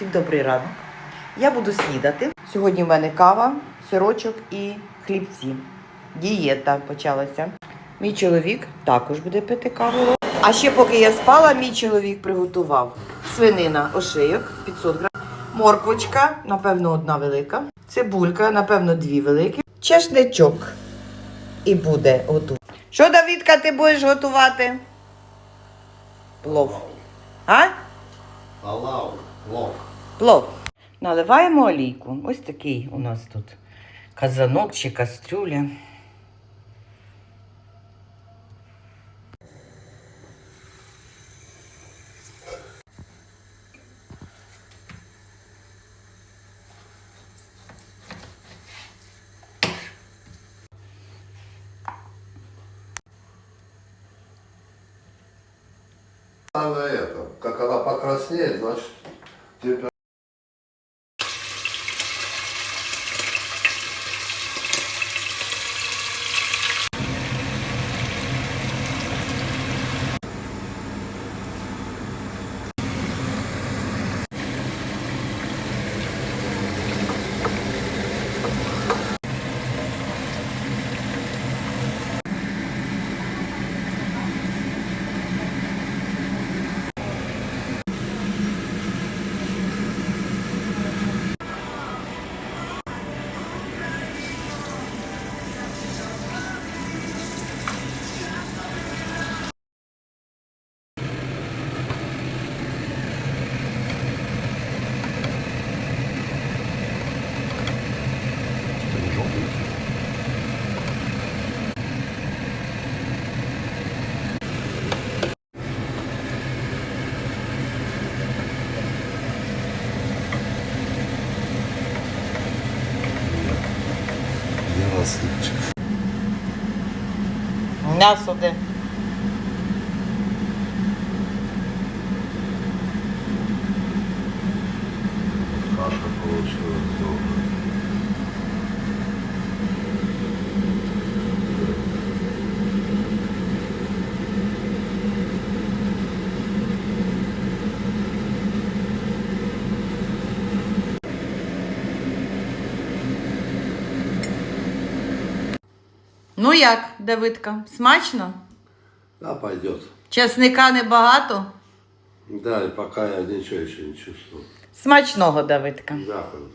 Всім добрий ранок. Я буду снідати. Сьогодні в мене кава, сирочок і хлібці. Дієта почалася. Мій чоловік також буде пити каву. А ще поки я спала, мій чоловік приготував свинина ошийок 500 грам, морквочка, напевно, одна велика, цибулька, напевно, дві великі, чесничок. І буде готувати. Що, Давідка, ти будеш готувати? Плов. А? Аллах, лох. Плов. Наливаємо олійку. Ось такий у нас тут казанок чи кастрюля. Самое это, как она покраснеет, значит, температура. Я рассыпчик. М'ясо де. Каша получилась добрая. Ну як, Давидка, смачно? Да, пойдет. Чесника небагато? Да, и пока я ничего еще не чувствую. Смачного, Давидка. Дякую.